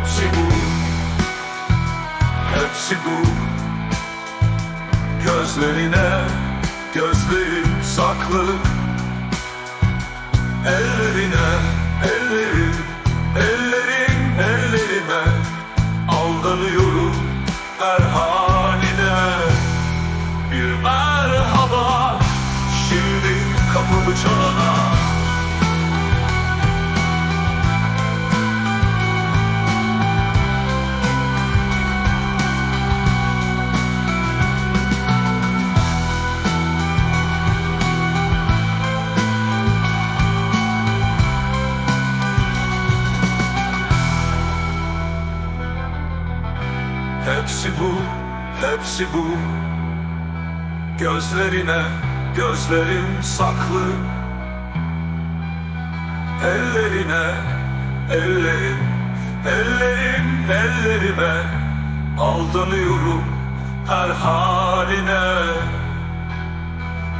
hepsi bu. Hepsi bu. Gözlerine gözlerim saklı. Ellerine ellerim Ellerin ellerime Aldanıyorum her haline. Bir merhaba Hepsi bu, hepsi bu. Gözlerine gözlerim saklı. Ellerine ellerim Ellerim ellerime Aldanıyorum her haline.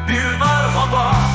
Bir merhaba